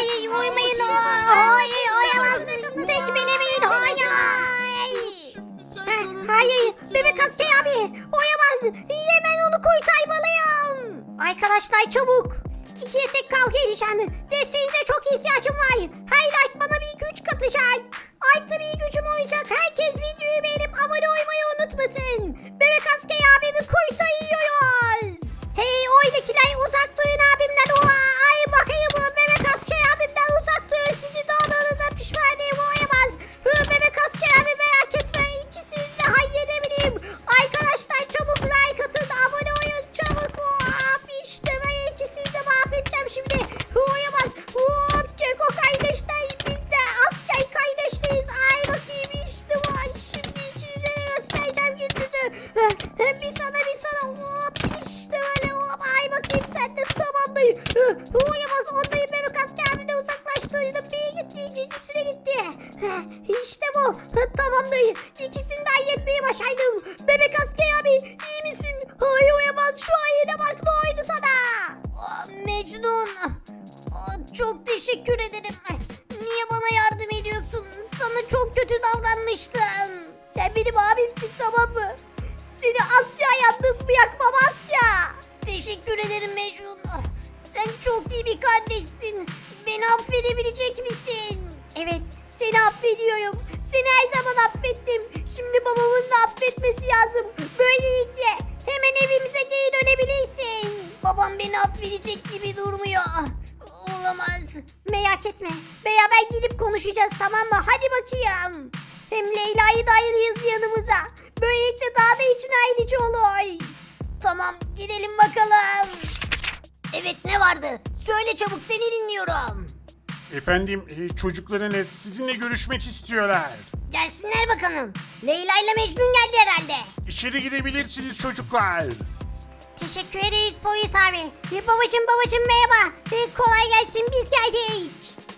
Hayır uyumayın. Aa, Hayır uyuyamazsınız. Tekmelemeyin. Hayır. Heh, Hayır bebek asker abi uyamaz. Hemen onu kurtarmalıyım. Arkadaşlar çabuk. İkiye tek kavga edeceğim. Desteğinize çok ihtiyacım var. Her like bana bir güç katacak. Artı bir gücüm olacak. Herkes Sen çok iyi bir kardeşsin. Beni affedebilecek misin? Evet, seni affediyorum. Seni her zaman affettim. Şimdi babamın da affetmesi lazım. Böylelikle hemen evimize geri dönebilirsin. Babam beni affedecek gibi durmuyor. Olamaz. Merak etme. Beraber gidip konuşacağız tamam mı? Hadi bakayım. Hem Leyla'yı da ayırırız yanımıza. Böylelikle daha da için ayrıcı olur. Tamam gidelim bakalım. Evet ne vardı? Söyle çabuk seni dinliyorum. Efendim e, çocuklarınız sizinle görüşmek istiyorlar. Gelsinler bakalım. Leyla ile Mecnun geldi herhalde. İçeri girebilirsiniz çocuklar. Teşekkür ederiz polis abi. Bir babacım babacım merhaba. Bir kolay gelsin biz geldik.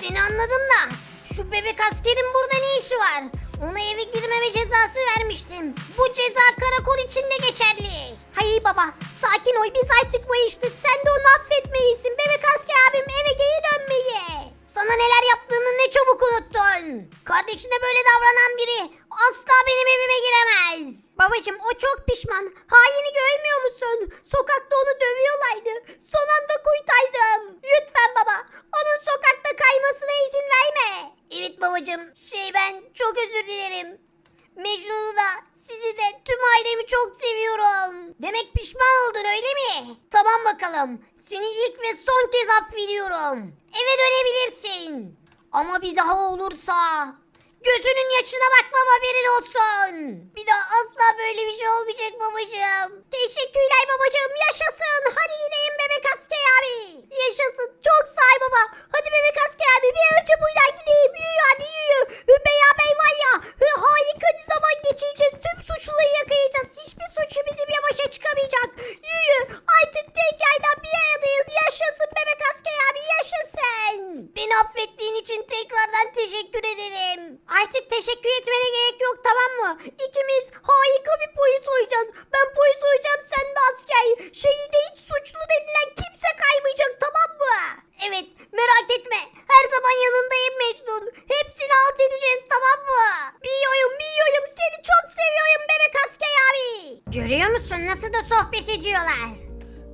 Seni anladım da şu bebek askerin burada ne işi var? Ona eve girmeme cezası vermiştim. Bu ceza karakol içinde geçerli. Hayır baba sakin ol biz artık mayıştık. Sen de onu affetmelisin. Bebek asker abim eve geri dönmeli. Sana neler yaptığını ne çabuk unuttun. Kardeşine böyle davranan biri asla benim evime giremez. Babacım o çok pişman. Haini görmüyor musun? Sokakta onu dövüyorlardı. Son anda kurtardım. Lütfen baba. Onun sokakta kaymasına izin verme. Evet babacım. Şey ben çok özür dilerim. Mecnun'u da sizi de tüm ailemi çok seviyorum. Demek pişman oldun öyle mi? Tamam bakalım. Seni ilk ve son kez affediyorum. Eve dönebilirsin. Ama bir daha olursa gözünün yaşına bakmam haberin olsun. Bir daha asla böyle bir şey olmayacak babacığım. Teşekkürler babacığım yaşasın. Hadi gidelim bebek asker abi. Yaşasın. Çok ol baba. Hadi bebek asker abi bir önce buradan gideyim. Yürü hadi yürü. Beraber var ya. Harika bir zaman geçireceğiz. Tüm suçluları yakalayacağız. Hiçbir suçlu bizim yavaşa çıkamayacak. Yürü. Artık tekrardan bir aradayız. Yaşasın bebek asker abi yaşasın. Beni affettiğin için tekrardan teşekkür ederim. Artık teşekkür etmene gerek yok tamam mı? İkimiz harika bir polis olacağız. Ben polis olacağım sen de asker. Şehirde hiç suçlu denilen kimse kaymayacak tamam mı? Evet merak etme. Her zaman yanındayım Mecnun. Hepsini alt edeceğiz tamam mı? Biliyorum biliyorum seni çok seviyorum bebek asker abi. Görüyor musun nasıl da sohbet ediyorlar.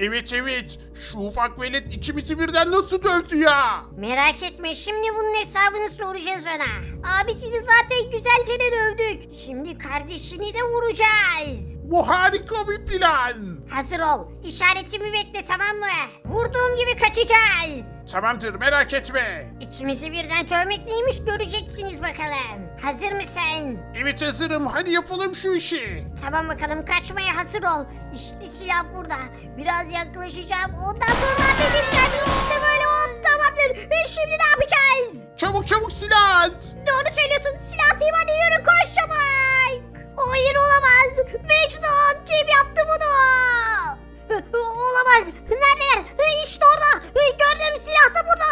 Evet evet şu ufak velet ikimizi birden nasıl dövdü ya? Merak etme şimdi bunun hesabını soracağız ona. Abisini zaten güzelce de dövdük. Şimdi kardeşini de vuracağız. Bu harika bir plan. Hazır ol. İşaretimi bekle tamam mı? Vurduğum gibi kaçacağız. Tamamdır merak etme. İkimizi birden dövmek neymiş göreceksiniz bakalım. Hazır mısın? Evet hazırım hadi yapalım şu işi. Tamam bakalım kaçmaya hazır ol. İşte silah burada. Biraz yaklaşacağım. Ondan sonra ateş edeceğim. İşte böyle hop tamamdır. Ve şimdi ne yapacağız? Çabuk çabuk silah at. Doğru söylüyorsun. Silah atayım hadi yürü koş çabuk. Hayır olamaz. Mecnun kim yaptı bunu? Olamaz. Neredeler? İşte orada. Gördüm silah da burada.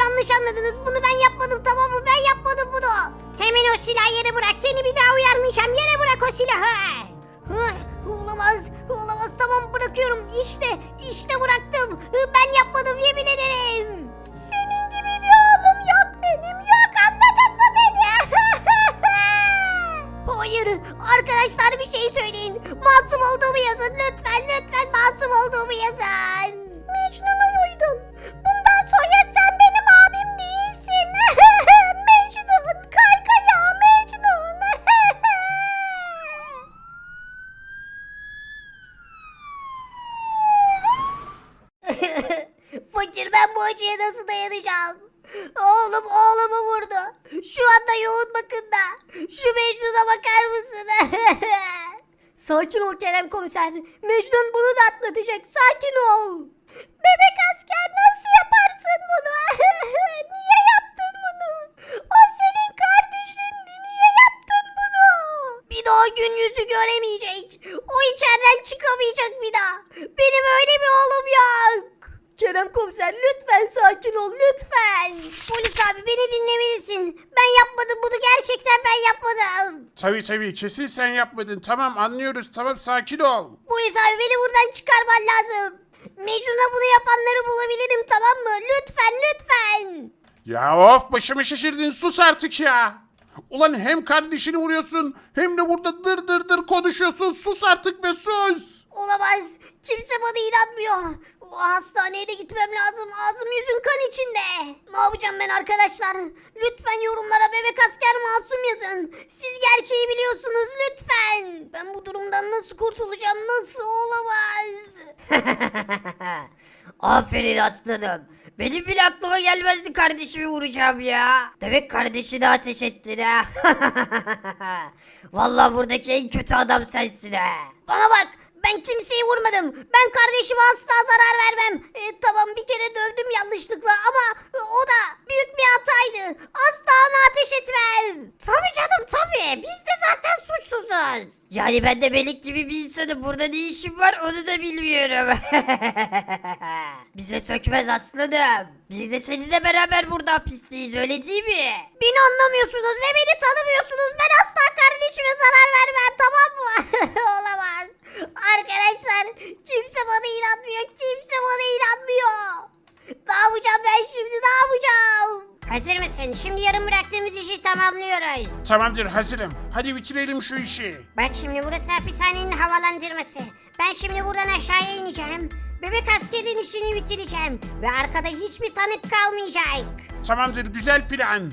Yanlış anladınız. Bunu ben yapmadım tamam mı? Ben yapmadım bunu. Hemen o silahı yere bırak. Seni bir daha uyarmayacağım. Yere bırak o silahı. Olamaz. Olamaz. Tamam bırakıyorum. İşte işte bıraktım. Ben yapmadım. Yemin ederim. Senin gibi bir oğlum yok benim. Yok anladın mı beni? Hayır. Arkadaşlar bir şey söyleyin. Masum olduğumu yazın. Lütfen lütfen masum olduğumu yazın. Ben bu acıya nasıl dayanacağım? Oğlum oğlumu vurdu. Şu anda yoğun bakımda. Şu Mecnun'a bakar mısın? Sakin ol Kerem komiser. Mecnun bunu da atlatacak. Sakin ol. Bebek asker nasıl yaparsın bunu? Niye yaptın bunu? O senin kardeşindi. Niye yaptın bunu? Bir daha gün yüzü göremeyecek. O içeriden çıkamayacak bir daha. Benim öyle bir oğlum yok. Kerem komiser lütfen sakin ol lütfen. Polis abi beni dinlemelisin. Ben yapmadım bunu gerçekten ben yapmadım. Tabii tabii kesin sen yapmadın. Tamam anlıyoruz. Tamam sakin ol. Polis abi beni buradan çıkarman lazım. Mecnun'a bunu yapanları bulabilirim tamam mı? Lütfen lütfen. Ya of başımı şişirdin sus artık ya. Ulan hem kardeşini vuruyorsun hem de burada dır dır dır konuşuyorsun. Sus artık be sus. Olamaz. Kimse bana inanmıyor. Hastaneye de gitmem lazım. Ağzım yüzüm kan içinde. Ne yapacağım ben arkadaşlar? Lütfen yorumlara bebek asker masum yazın. Siz gerçeği biliyorsunuz lütfen. Ben bu durumdan nasıl kurtulacağım? Nasıl olamaz? Aferin aslanım. Benim bile aklıma gelmezdi kardeşimi vuracağım ya. Demek kardeşini ateş ettin ha. Vallahi buradaki en kötü adam sensin ha. Bana bak. Ben kimseyi vurmadım. Ben kardeşime asla zarar vermem. E, tamam bir kere dövdüm yanlışlıkla ama o da büyük bir hataydı. Asla ona ateş etmem. Tabii canım tabii. Biz de zaten suçsuzuz. Yani ben de Melik gibi bir insanım. Burada ne işim var onu da bilmiyorum. Bize sökmez aslanım. Biz de seninle beraber burada hapisteyiz öyle değil mi? Beni anlamıyorsunuz ve beni tanımıyorsunuz. Tamamdır hazırım. Hadi bitirelim şu işi. Bak şimdi burası hapishanenin havalandırması. Ben şimdi buradan aşağıya ineceğim. Bebek askerin işini bitireceğim. Ve arkada hiçbir tanık kalmayacak. Tamamdır güzel plan.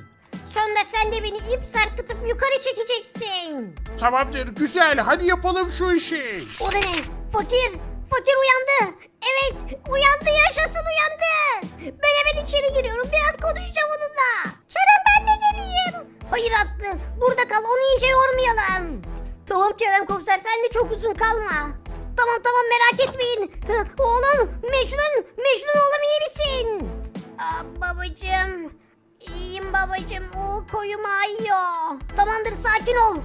Sonra sen de beni ip sarkıtıp yukarı çekeceksin. Tamamdır güzel hadi yapalım şu işi. O da ne? Fakir. Fakir uyandı. Evet uyandı yaşasın uyandı. Ben hemen içeri giriyorum. Biraz konuşacağım onunla. Kerem ben yormayalım. Tamam Kerem komiser sen de çok uzun kalma. Tamam tamam merak etmeyin. Oğlum Mecnun, Mecnun oğlum iyi misin? Aa, babacığım. İyiyim babacığım. O koyum ağrıyor. Tamamdır sakin ol.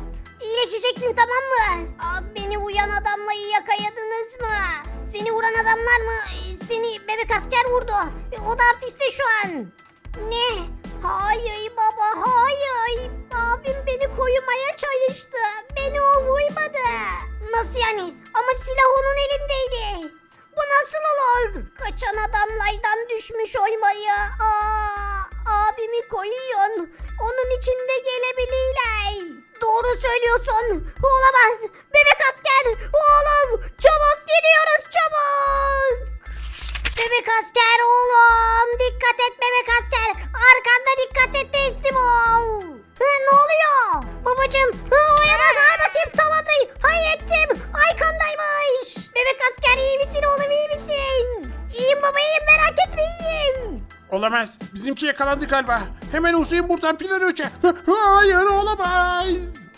İyileşeceksin tamam mı? Aa, beni vuran adamla yakaladınız mı? Seni vuran adamlar mı? Seni bebek asker vurdu. E, O da hapiste şu an. Ne? Hayır baba hayır. Koyumaya çalıştı. Beni o vurmadı. Nasıl yani? Ama silah onun elindeydi. Bu nasıl olur? Kaçan adamlardan düşmüş oymayı. Aa, abimi koyuyorsun. Onun içinde gelebilirler. Doğru söylüyorsun. Olamaz. Bebek asker. Oğlum. Çabuk gidiyoruz çabuk. Bebek asker oğlum. Babacım. Ha, oyamaz. Ay bakayım tamamdır. Hayır ettim. Arkamdaymış. Bebek asker iyi misin oğlum iyi misin? İyiyim baba iyiyim merak etme iyiyim. Olamaz bizimki yakalandı galiba. Hemen uzayın buradan plan önce. Hayır olamaz.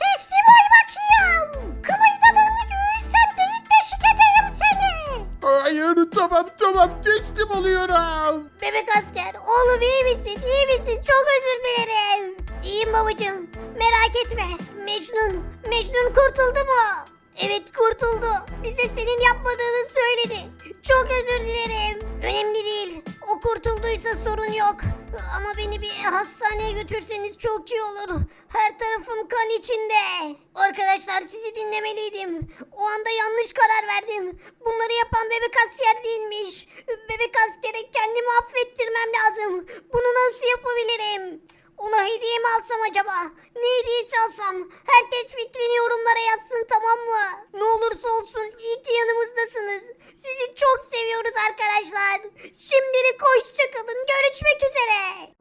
Teslim ol bakayım. Kımıldadığını görürsem delik deşik edeyim seni. Hayır tamam tamam teslim oluyorum. Bebek asker, oğlum iyi misin? İyi misin? Çok özür dilerim. İyiyim babacığım. Merak etme. Mecnun, Mecnun kurtuldu mu? Evet kurtuldu. Bize senin yapmadığını söyledi. Çok özür dilerim. Önemli değil. O kurtulduysa sorun yok. Ama beni bir hastaneye götürseniz çok iyi olur. Her tarafım kan içinde. Arkadaşlar sizi dinlemeliydim. O anda yanlış karar verdim. Bunları yapan bebek asker değilmiş. Bebek askere kendimi affettirmem lazım. Bunu nasıl yapabilirim? Ona hediye mi alsam acaba? Ne hediyesi alsam? Herkes fikrini yorumlara yazsın tamam mı? Ne olursa olsun iyi ki yanımızdasınız. Sizi çok seviyoruz arkadaşlar. Şimdilik hoşçakalın. Görüşmek üzere.